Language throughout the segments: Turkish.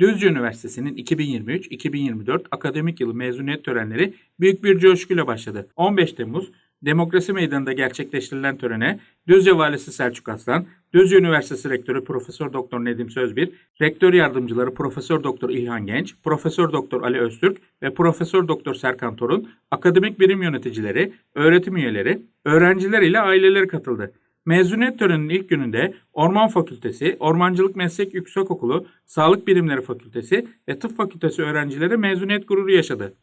Düzce Üniversitesi'nin 2023-2024 akademik yılı mezuniyet törenleri büyük bir coşkuyla başladı. 15 Temmuz Demokrasi Meydanı'nda gerçekleştirilen törene Düzce Valisi Selçuk Aslan, Düzce Üniversitesi Rektörü Profesör Doktor Nedim Sözbir, Rektör Yardımcıları Profesör Doktor İlhan Genç, Profesör Doktor Ali Öztürk ve Profesör Doktor Serkan Torun, akademik birim yöneticileri, öğretim üyeleri, öğrenciler ile aileleri katıldı. Mezuniyet töreninin ilk gününde Orman Fakültesi, Ormancılık Meslek Yüksekokulu, Sağlık Bilimleri Fakültesi ve Tıp Fakültesi öğrencileri mezuniyet gururu yaşadı.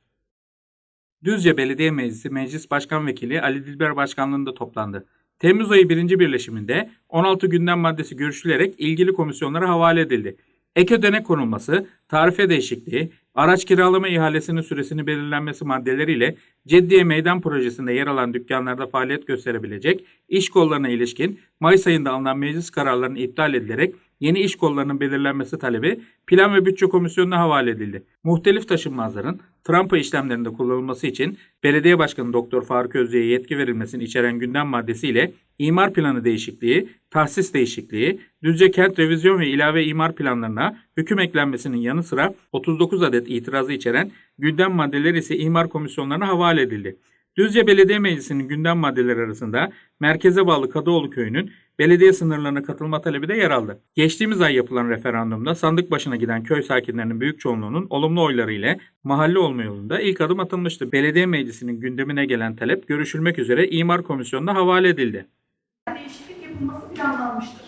Düzce Belediye Meclisi Meclis Başkan Vekili Ali Dilber Başkanlığında toplandı. Temmuz ayı birinci birleşiminde 16 gündem maddesi görüşülerek ilgili komisyonlara havale edildi. Ek ödenek konulması, tarife değişikliği, araç kiralama ihalesinin süresini belirlenmesi maddeleriyle Ceddiye Meydan Projesi'nde yer alan dükkanlarda faaliyet gösterebilecek iş kollarına ilişkin Mayıs ayında alınan meclis kararlarının iptal edilerek yeni iş kollarının belirlenmesi talebi Plan ve Bütçe Komisyonu'na havale edildi. Muhtelif taşınmazların Trump'a işlemlerinde kullanılması için Belediye Başkanı Doktor Faruk Özye'ye yetki verilmesini içeren gündem maddesiyle imar planı değişikliği, tahsis değişikliği, Düzce Kent Revizyon ve ilave imar planlarına hüküm eklenmesinin yanı sıra 39 adet itirazı içeren gündem maddeleri ise imar komisyonlarına havale edildi. Düzce Belediye Meclisi'nin gündem maddeleri arasında merkeze bağlı Kadıoğlu Köyü'nün belediye sınırlarına katılma talebi de yer aldı. Geçtiğimiz ay yapılan referandumda sandık başına giden köy sakinlerinin büyük çoğunluğunun olumlu oyları ile mahalle olma yolunda ilk adım atılmıştı. Belediye Meclisi'nin gündemine gelen talep görüşülmek üzere imar komisyonuna havale edildi. değişiklik yapılması planlanmıştır.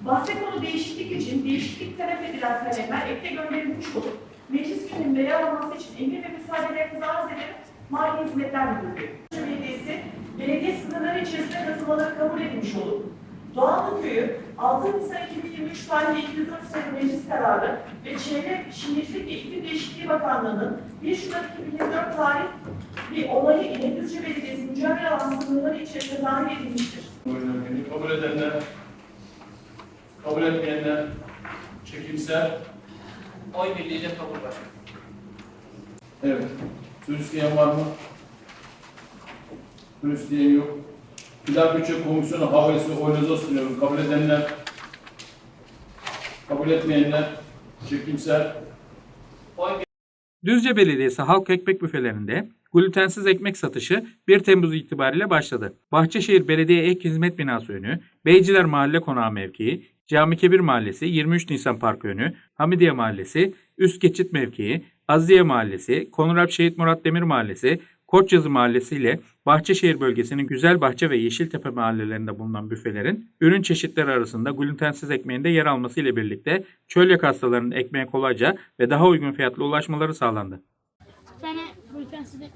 Bahse konu değişiklik için değişiklik talep edilen talepler ekle gönderilmiş olup meclis yer alması için emir ve müsaadelerinizi arz ederek Mali Hizmetler Müdürlüğü. Belediyesi, belediye sınırları içerisinde katılmaları kabul edilmiş olup Doğanlı Köyü 6 Nisan 2023 tarihli 204 sayılı meclis kararı ve Çevre Şehircilik ve İklim Değişikliği Bakanlığı'nın 1 Şubat 2024 tarih bir olayı ile Düzce Belediyesi mücadele alan sınırları içerisinde dahil edilmiştir. Kabul edenler, kabul etmeyenler, çekimser. Oy birliğiyle kabul başkanım. Evet. Söz isteyen var mı? Söz isteyen yok. Plan Bütçe Komisyonu havalesi oyunuza sunuyorum. Kabul edenler, kabul etmeyenler, çekimser. Oy Düzce Belediyesi halk ekmek büfelerinde glutensiz ekmek satışı 1 Temmuz itibariyle başladı. Bahçeşehir Belediye Ek Hizmet Binası önü, Beyciler Mahalle Konağı mevkii, Cami Kebir Mahallesi, 23 Nisan Parkı önü, Hamidiye Mahallesi, Üst Geçit mevkii, Aziye Mahallesi, Konuralp Şehit Murat Demir Mahallesi, Koçyazı Mahallesi ile Bahçeşehir bölgesinin Güzelbahçe ve Yeşiltepe mahallelerinde bulunan büfelerin ürün çeşitleri arasında glutensiz ekmeğin de yer alması ile birlikte çölyak hastalarının ekmeğe kolayca ve daha uygun fiyatla ulaşmaları sağlandı. Olsun.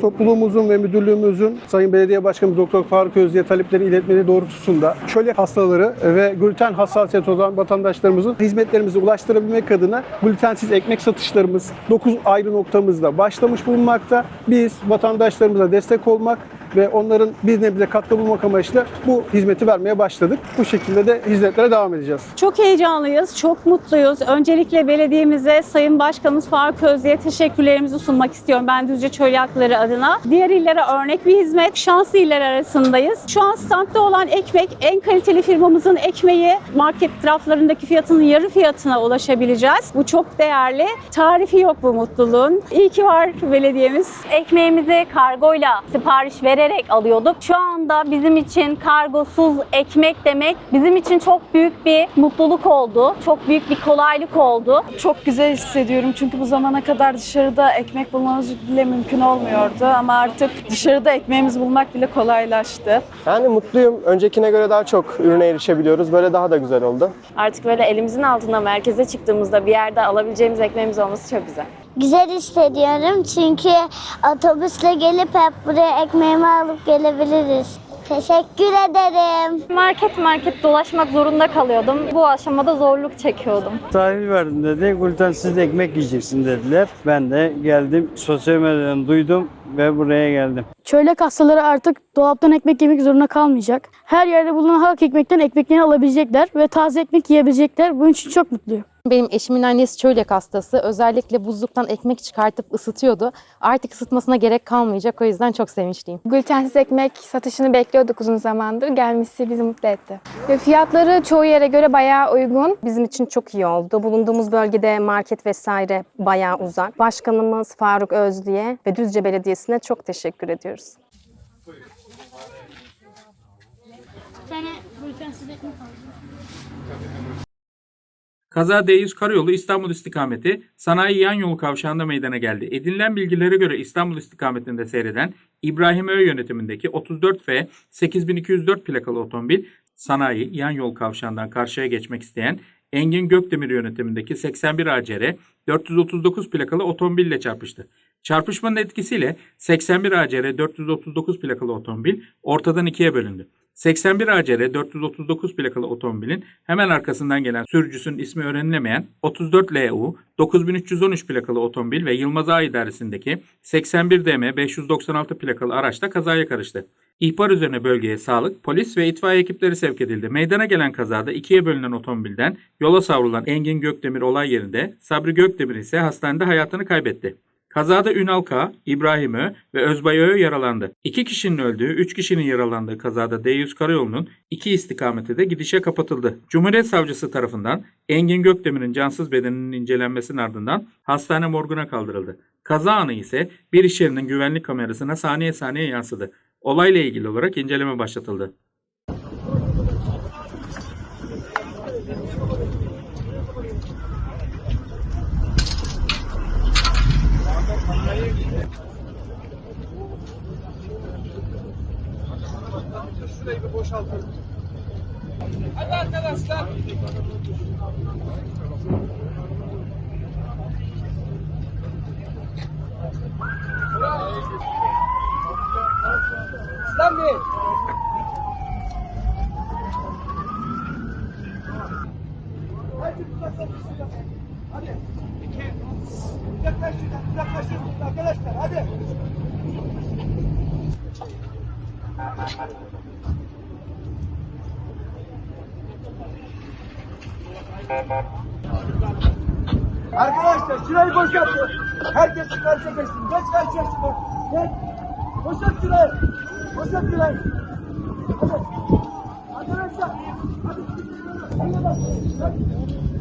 Topluluğumuzun ve müdürlüğümüzün Sayın Belediye Başkanı Doktor Faruk Özye'ye talepleri iletmeleri doğrultusunda çölyak hastaları ve gluten hassasiyeti olan vatandaşlarımızın hizmetlerimizi ulaştırabilmek adına glutensiz ekmek satışlarımız 9 ayrı noktamızda başlamış bulunmakta. Biz vatandaşlarımıza destek olmak ve onların bir nebze katkı bulmak amaçlı bu hizmeti vermeye başladık. Bu şekilde de hizmetlere devam edeceğiz. Çok heyecanlıyız, çok mutluyuz. Öncelikle belediyemize, Sayın Başkanımız Faruk Özye'ye teşekkürlerimizi sunmak istiyorum ben Düzce Çölyakları adına. Diğer illere örnek bir hizmet, şanslı iller arasındayız. Şu an standta olan ekmek, en kaliteli firmamızın ekmeği market raflarındaki fiyatının yarı fiyatına ulaşabileceğiz. Bu çok değerli. Tarifi yok bu mutluluğun. İyi ki var belediyemiz. ekmeğimizi kargoyla sipariş vererek alıyorduk. Şu anda bizim için kargosuz ekmek demek bizim için çok büyük bir mutluluk oldu. Çok büyük bir kolaylık oldu. Çok güzel hissediyorum çünkü bu zamana kadar dışarıda ekmek bulmamız bile mümkün olmuyordu ama artık dışarıda ekmeğimizi bulmak bile kolaylaştı. Yani mutluyum. Öncekine göre daha çok ürüne erişebiliyoruz. Böyle daha da güzel oldu. Artık böyle elimizin altında merkeze çıktığımızda bir yerde alabileceğimiz ekmeğimiz olması çok güzel. Güzel hissediyorum çünkü otobüsle gelip hep buraya ekmeğimi alıp gelebiliriz. Teşekkür ederim. Market market dolaşmak zorunda kalıyordum. Bu aşamada zorluk çekiyordum. Tarih verdim dedi. Glutensiz ekmek yiyeceksin dediler. Ben de geldim. Sosyal medyadan duydum ve buraya geldim. Çölyak hastaları artık dolaptan ekmek yemek zorunda kalmayacak. Her yerde bulunan halk ekmekten ekmeklerini alabilecekler ve taze ekmek yiyebilecekler. Bunun için çok mutluyum. Benim eşimin annesi çölyak hastası. Özellikle buzluktan ekmek çıkartıp ısıtıyordu. Artık ısıtmasına gerek kalmayacak. O yüzden çok sevinçliyim. Glutensiz ekmek satışını bekliyorduk uzun zamandır. Gelmesi bizi mutlu etti. Ve fiyatları çoğu yere göre bayağı uygun. Bizim için çok iyi oldu. Bulunduğumuz bölgede market vesaire bayağı uzak. Başkanımız Faruk Özlü'ye ve Düzce Belediyesi'ne çok teşekkür ediyoruz. Kaza D100 karayolu İstanbul istikameti sanayi yan yolu kavşağında meydana geldi. Edinilen bilgilere göre İstanbul istikametinde seyreden İbrahim Ö yönetimindeki 34F 8204 plakalı otomobil sanayi yan yol kavşağından karşıya geçmek isteyen Engin Gökdemir yönetimindeki 81 ACR 439 plakalı otomobille çarpıştı. Çarpışmanın etkisiyle 81 ACR 439 plakalı otomobil ortadan ikiye bölündü. 81 ACR 439 plakalı otomobilin hemen arkasından gelen sürücüsünün ismi öğrenilemeyen 34 LU 9313 plakalı otomobil ve Yılmaz Ağa idaresindeki 81 DM 596 plakalı araçta kazaya karıştı. İhbar üzerine bölgeye sağlık, polis ve itfaiye ekipleri sevk edildi. Meydana gelen kazada ikiye bölünen otomobilden yola savrulan Engin Gökdemir olay yerinde, Sabri Gökdemir ise hastanede hayatını kaybetti. Kazada Ünal K, ve Özbay yaralandı. İki kişinin öldüğü, üç kişinin yaralandığı kazada D100 karayolunun iki istikameti de gidişe kapatıldı. Cumhuriyet Savcısı tarafından Engin Gökdemir'in cansız bedeninin incelenmesinin ardından hastane morguna kaldırıldı. Kaza anı ise bir iş yerinin güvenlik kamerasına saniye saniye yansıdı. Olayla ilgili olarak inceleme başlatıldı. Şurayı bir boşaltalım. Hadi arkadaşlar. İslam Bey. Hadi uzaklaşın. Hadi. İki. Uzaklaşın. Uzaklaşın arkadaşlar. Hadi. Arkadaşlar şurayı boşaltın. Herkes karşıya geçsin. Geç karşıya şuraya. Geç. Boşalt şurayı. Boşalt şurayı. Hadi. Arkadaşlar. Hadi. Hadi. Hadi. Hadi.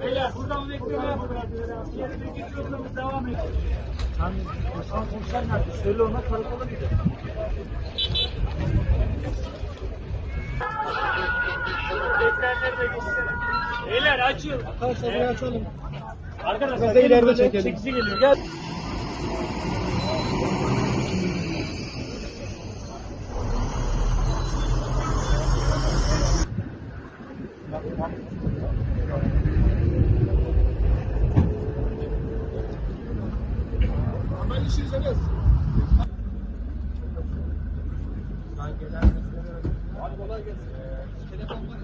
Beyler buradan bekleme yapıyorlar. Yeri bir geçiyorsanız devam edin. Sen Hasan komiser nerede? Söyle ona karakola gidelim. Beyler açın. Arkadaşlar burayı açalım. Arkadaşlar Biz de ileride çekelim. Sekizi geliyor. Gel. Hemen işinize Hadi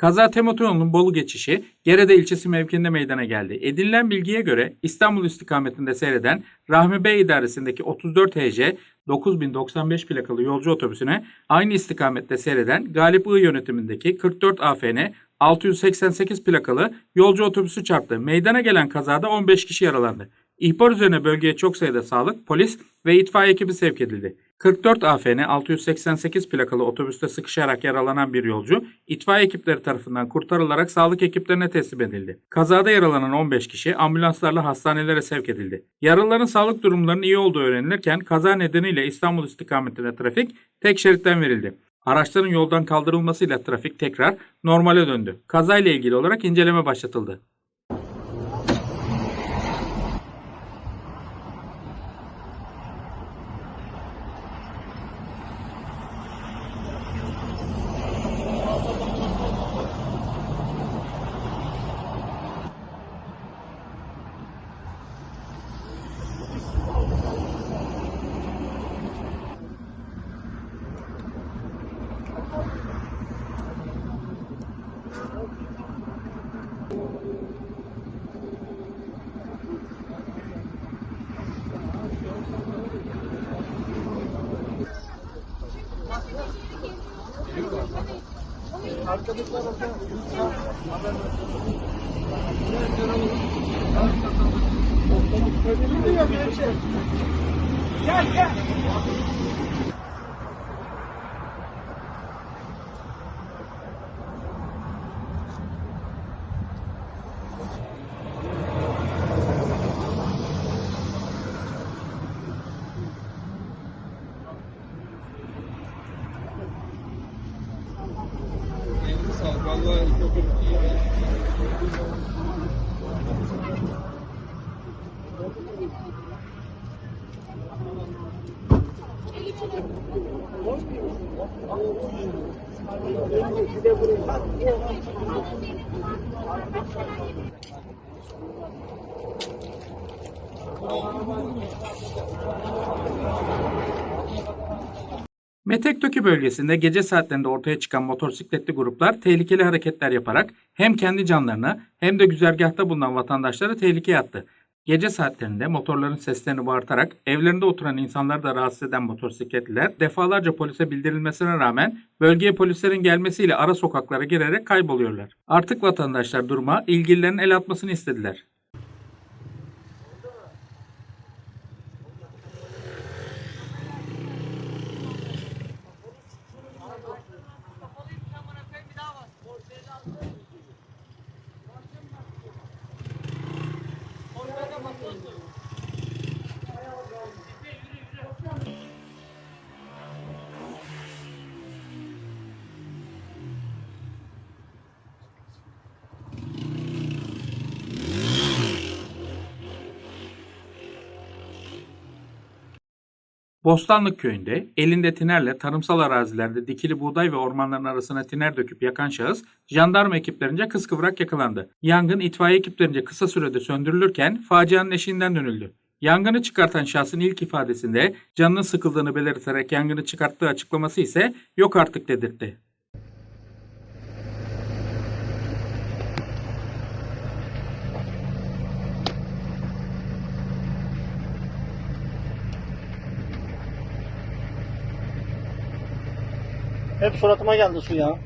Kaza Temotoyolu'nun Bolu geçişi Gerede ilçesi mevkiinde meydana geldi. Edinilen bilgiye göre İstanbul istikametinde seyreden Rahmi Bey idaresindeki 34 HC 9095 plakalı yolcu otobüsüne aynı istikamette seyreden Galip I yönetimindeki 44 AFN 688 plakalı yolcu otobüsü çarptı. Meydana gelen kazada 15 kişi yaralandı. İhbar üzerine bölgeye çok sayıda sağlık, polis ve itfaiye ekibi sevk edildi. 44 AFN 688 plakalı otobüste sıkışarak yaralanan bir yolcu itfaiye ekipleri tarafından kurtarılarak sağlık ekiplerine teslim edildi. Kazada yaralanan 15 kişi ambulanslarla hastanelere sevk edildi. Yaralıların sağlık durumlarının iyi olduğu öğrenilirken kaza nedeniyle İstanbul istikametine trafik tek şeritten verildi. Araçların yoldan kaldırılmasıyla trafik tekrar normale döndü. Kazayla ilgili olarak inceleme başlatıldı. Arkadaşlar orada YouTube'a haber versin. Gel gel. Metektöki bölgesinde gece saatlerinde ortaya çıkan motosikletli gruplar tehlikeli hareketler yaparak hem kendi canlarını hem de güzergahta bulunan vatandaşları tehlikeye attı. Gece saatlerinde motorların seslerini bağırtarak evlerinde oturan insanları da rahatsız eden motosikletliler defalarca polise bildirilmesine rağmen bölgeye polislerin gelmesiyle ara sokaklara girerek kayboluyorlar. Artık vatandaşlar duruma ilgililerin el atmasını istediler. Bostanlık köyünde elinde tinerle tarımsal arazilerde dikili buğday ve ormanların arasına tiner döküp yakan şahıs jandarma ekiplerince kıskıvrak yakalandı. Yangın itfaiye ekiplerince kısa sürede söndürülürken facianın eşiğinden dönüldü. Yangını çıkartan şahsın ilk ifadesinde canının sıkıldığını belirterek yangını çıkarttığı açıklaması ise yok artık dedirtti. Hep suratıma geldi su ya.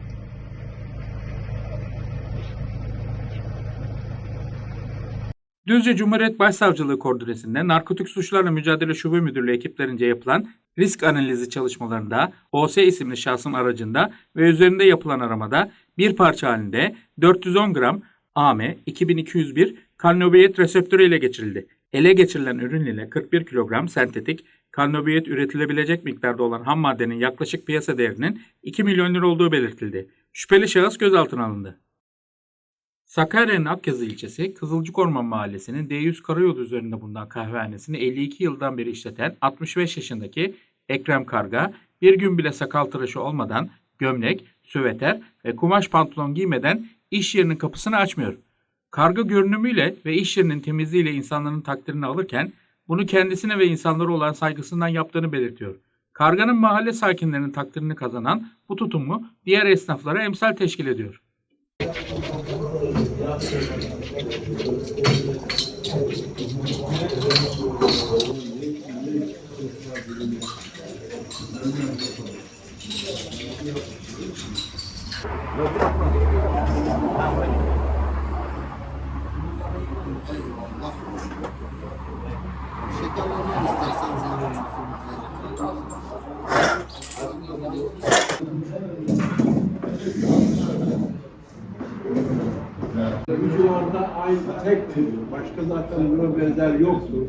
Düzce Cumhuriyet Başsavcılığı koordinesinde Narkotik Suçlarla Mücadele Şube Müdürlüğü ekiplerince yapılan risk analizi çalışmalarında OS isimli şahsın aracında ve üzerinde yapılan aramada bir parça halinde 410 gram AM 2201 kalnobiyet reseptörü ile geçirildi. Ele geçirilen ürün ile 41 kilogram sentetik kalnobiyet üretilebilecek miktarda olan ham maddenin yaklaşık piyasa değerinin 2 milyon lira olduğu belirtildi. Şüpheli şahıs gözaltına alındı. Sakarya'nın Akyazı ilçesi Kızılcık Orman Mahallesi'nin D100 Karayolu üzerinde bulunan kahvehanesini 52 yıldan beri işleten 65 yaşındaki Ekrem Karga bir gün bile sakal tıraşı olmadan gömlek, süveter ve kumaş pantolon giymeden iş yerinin kapısını açmıyor. Karga görünümüyle ve iş yerinin temizliğiyle insanların takdirini alırken bunu kendisine ve insanlara olan saygısından yaptığını belirtiyor. Karganın mahalle sakinlerinin takdirini kazanan bu tutumu diğer esnaflara emsal teşkil ediyor. Vücularda aynı tektir. Başka zaten buna benzer yoktur.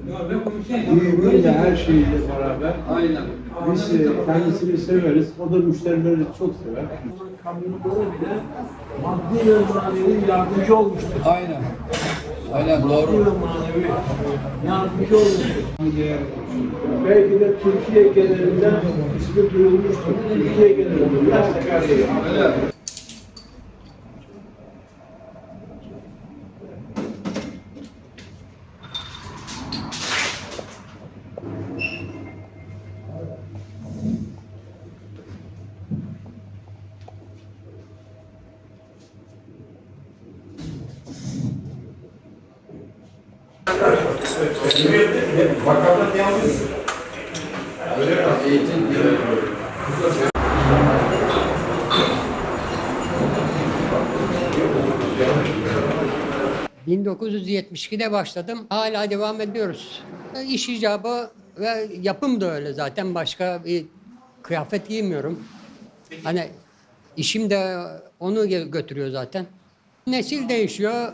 Giyimiyle her şeyiyle beraber. Aynen. Biz e, kendisini severiz. O da müşterileri çok sever. Kamyonlara bile maddi ve manevi yardımcı olmuştur. Aynen. Aynen doğru. Maddi ve manevi yardımcı olmuştur. Belki de Türkiye genelinde ismi duyulmuştur. Türkiye genelinde. Sakarya'ya. Ee, 1972'de başladım. Hala devam ediyoruz. İş icabı ve yapım da öyle zaten. Başka bir kıyafet giymiyorum. Hani işim de onu gö- götürüyor zaten. Nesil değişiyor,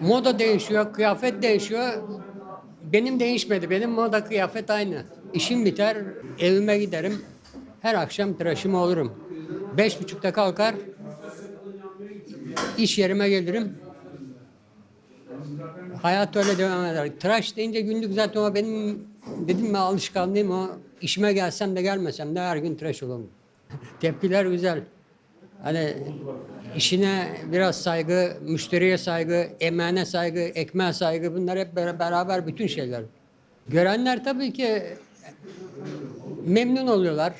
moda değişiyor, kıyafet değişiyor. Benim değişmedi. Benim moda kıyafet aynı. İşim biter, evime giderim. Her akşam tıraşımı olurum. Beş buçukta kalkar, iş yerime gelirim. Hayat öyle devam eder. Tıraş deyince günlük zaten o benim dedim mi alışkanlığım o. İşime gelsem de gelmesem de her gün tıraş olurum. Tepkiler güzel. Hani işine biraz saygı, müşteriye saygı, emeğine saygı, ekmeğe saygı bunlar hep bera- beraber bütün şeyler. Görenler tabii ki memnun oluyorlar.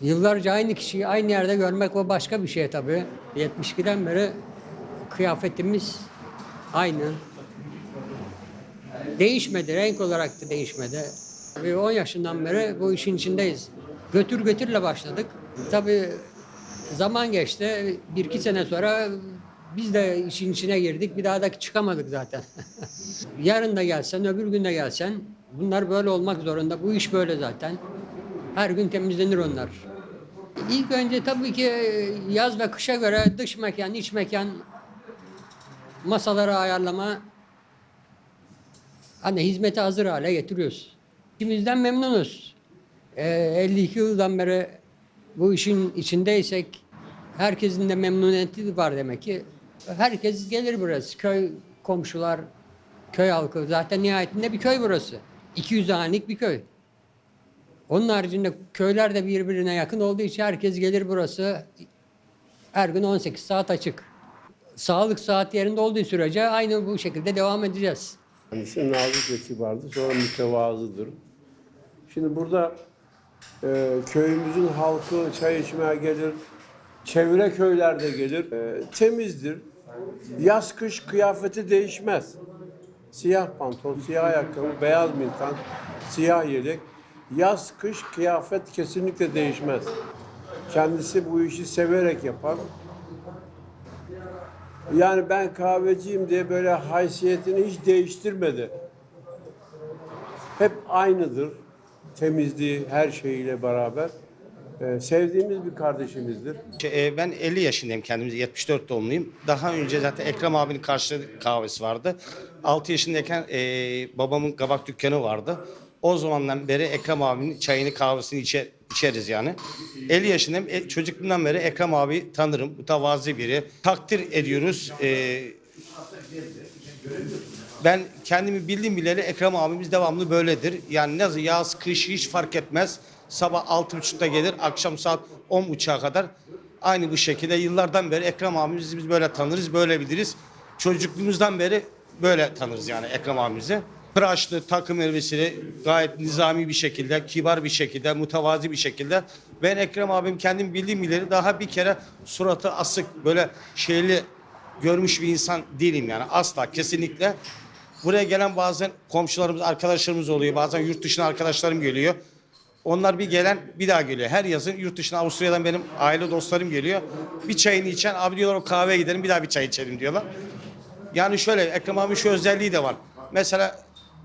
Yıllarca aynı kişiyi aynı yerde görmek o başka bir şey tabii. 72'den beri kıyafetimiz aynı. Değişmedi, renk olarak da değişmedi. Ve 10 yaşından beri bu işin içindeyiz. Götür götürle başladık. Tabii zaman geçti. Bir iki sene sonra biz de işin içine girdik. Bir daha da çıkamadık zaten. Yarın da gelsen, öbür gün de gelsen bunlar böyle olmak zorunda. Bu iş böyle zaten. Her gün temizlenir onlar. İlk önce tabii ki yaz ve kışa göre dış mekan, iç mekan masaları ayarlama hani hizmete hazır hale getiriyoruz. İşimizden memnunuz. Ee, 52 yıldan beri bu işin içindeysek herkesin de memnuniyeti var demek ki. Herkes gelir burası. Köy komşular, köy halkı. Zaten nihayetinde bir köy burası. 200 hanelik bir köy. Onun haricinde köyler de birbirine yakın olduğu için herkes gelir burası. Her gün 18 saat açık. Sağlık saat yerinde olduğu sürece aynı bu şekilde devam edeceğiz. Kendisi nazik ve. Sonra mütevazıdır. Şimdi burada e, köyümüzün halkı çay içmeye gelir. Çevre köylerde gelir. E, temizdir. Yaz kış kıyafeti değişmez. Siyah pantolon, siyah ayakkabı, beyaz mintan, siyah yelek. Yaz kış kıyafet kesinlikle değişmez. Kendisi bu işi severek yapar. Yani ben kahveciyim diye böyle haysiyetini hiç değiştirmedi. Hep aynıdır. Temizliği her şeyiyle beraber. Ee, sevdiğimiz bir kardeşimizdir. Şey, Ben 50 yaşındayım kendimiz 74 doğumluyum. Daha önce zaten Ekrem abinin karşıda kahvesi vardı. 6 yaşındayken e, babamın kabak dükkanı vardı. O zamandan beri Ekrem abinin çayını kahvesini içe, içeriz yani. 50 yaşındayım. E, çocukluğumdan beri Ekrem abi tanırım. Mütevazi biri. Takdir ediyoruz. E, ben kendimi bildiğim bileli Ekrem abimiz devamlı böyledir. Yani nasıl yaz, kış hiç fark etmez. Sabah altı buçukta gelir, akşam saat on buçuğa kadar. Aynı bu şekilde yıllardan beri Ekrem abimizi biz böyle tanırız, böyle biliriz. Çocukluğumuzdan beri böyle tanırız yani Ekrem abimizi. Tıraşlı, takım elbiseli, gayet nizami bir şekilde, kibar bir şekilde, mütevazi bir şekilde. Ben Ekrem abim kendim bildiğim bileli daha bir kere suratı asık, böyle şeyli görmüş bir insan değilim yani asla kesinlikle. Buraya gelen bazen komşularımız, arkadaşlarımız oluyor. Bazen yurt dışına arkadaşlarım geliyor. Onlar bir gelen bir daha geliyor. Her yazın yurt dışına Avusturya'dan benim aile dostlarım geliyor. Bir çayını içen abi diyorlar o kahveye gidelim bir daha bir çay içelim diyorlar. Yani şöyle Ekrem abi şu özelliği de var. Mesela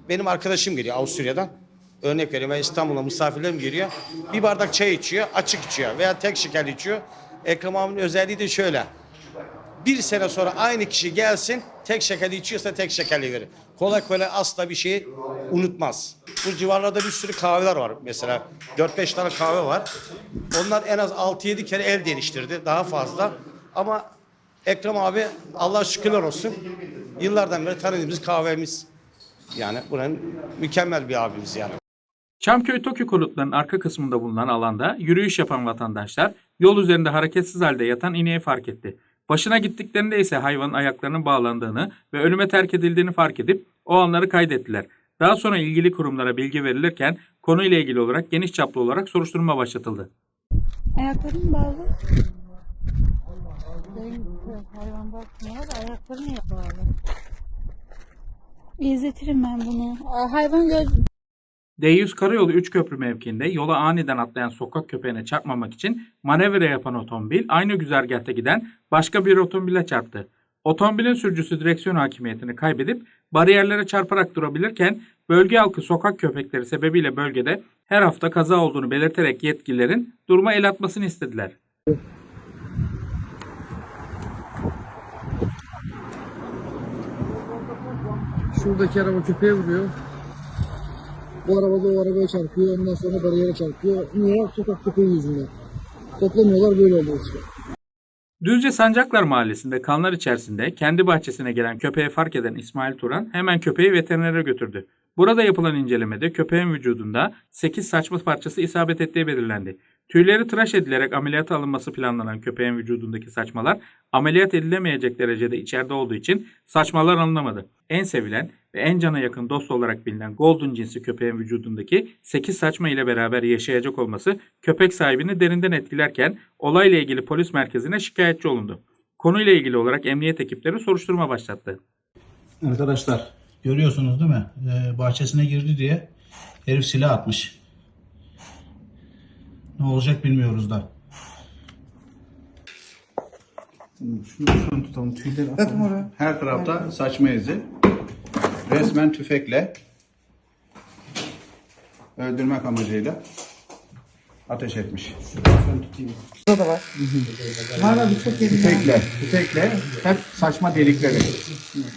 benim arkadaşım geliyor Avusturya'dan. Örnek vereyim ben İstanbul'a misafirlerim geliyor. Bir bardak çay içiyor, açık içiyor veya tek şekerli içiyor. Ekrem abinin özelliği de şöyle. Bir sene sonra aynı kişi gelsin tek şekerli içiyorsa tek şekerli verir. Kolay kolay asla bir şeyi unutmaz. Bu civarlarda bir sürü kahveler var mesela. 4-5 tane kahve var. Onlar en az 6-7 kere el değiştirdi. Daha fazla. Ama Ekrem abi Allah şükürler olsun. Yıllardan beri tanıdığımız kahvemiz. Yani buranın mükemmel bir abimiz yani. Çamköy Tokyo konutlarının arka kısmında bulunan alanda yürüyüş yapan vatandaşlar yol üzerinde hareketsiz halde yatan ineği fark etti. Başına gittiklerinde ise hayvanın ayaklarının bağlandığını ve ölüme terk edildiğini fark edip o anları kaydettiler. Daha sonra ilgili kurumlara bilgi verilirken konuyla ilgili olarak geniş çaplı olarak soruşturma başlatıldı. Ayaklarım bağlı. Hayvanda ne var? Ayakları niye bağlı? İzletirim ben bunu. Aa, hayvan göz... D100 Karayolu 3 köprü mevkiinde yola aniden atlayan sokak köpeğine çarpmamak için manevra yapan otomobil aynı güzergahta giden başka bir otomobile çarptı. Otomobilin sürücüsü direksiyon hakimiyetini kaybedip bariyerlere çarparak durabilirken bölge halkı sokak köpekleri sebebiyle bölgede her hafta kaza olduğunu belirterek yetkililerin duruma el atmasını istediler. Şuradaki araba köpeğe vuruyor. Bu araba da o arabaya çarpıyor. Ondan sonra bariyere çarpıyor. Niye? Sokak köpeği yüzünden. Toplamıyorlar böyle oluyor işte. Düzce Sancaklar Mahallesi'nde kanlar içerisinde kendi bahçesine gelen köpeği fark eden İsmail Turan hemen köpeği veterinere götürdü. Burada yapılan incelemede köpeğin vücudunda 8 saçma parçası isabet ettiği belirlendi. Tüyleri tıraş edilerek ameliyata alınması planlanan köpeğin vücudundaki saçmalar ameliyat edilemeyecek derecede içeride olduğu için saçmalar alınamadı. En sevilen ve en cana yakın dost olarak bilinen Golden cinsi köpeğin vücudundaki 8 saçma ile beraber yaşayacak olması köpek sahibini derinden etkilerken olayla ilgili polis merkezine şikayetçi olundu. Konuyla ilgili olarak emniyet ekipleri soruşturma başlattı. Arkadaşlar görüyorsunuz değil mi? Ee, bahçesine girdi diye herif silah atmış. Ne olacak bilmiyoruz da. Şunu, şunu tutalım tüyleri atalım. Her tarafta saçma izi. Resmen tüfekle öldürmek amacıyla ateş etmiş. Burada da var. Hala bir çok yeri. Tüfekle, tüfekle hep saçma delikleri.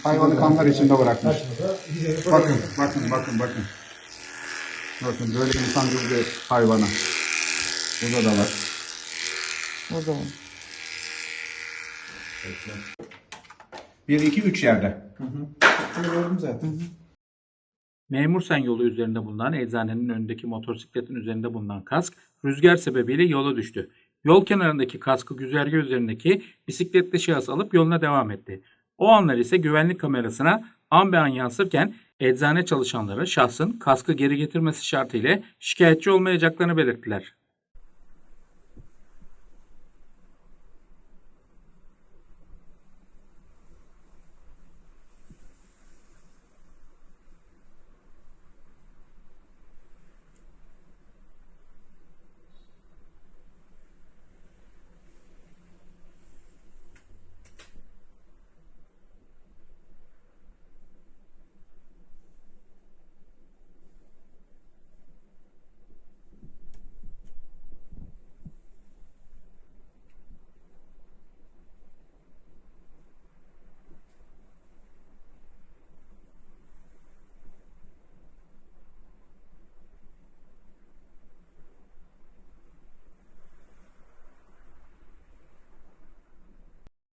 Hayvanı kanlar içinde bırakmış. Bakın, bakın, bakın, bakın. Bakın böyle insan gibi bir hayvana. Burada da var. Burada var. 1, 2, 3 yerde. Gördüm zaten. Memur Sen yolu üzerinde bulunan eczanenin önündeki motosikletin üzerinde bulunan kask rüzgar sebebiyle yola düştü. Yol kenarındaki kaskı güzergah üzerindeki bisikletli şahıs alıp yoluna devam etti. O anlar ise güvenlik kamerasına an be an yansırken eczane çalışanları şahsın kaskı geri getirmesi şartıyla şikayetçi olmayacaklarını belirttiler.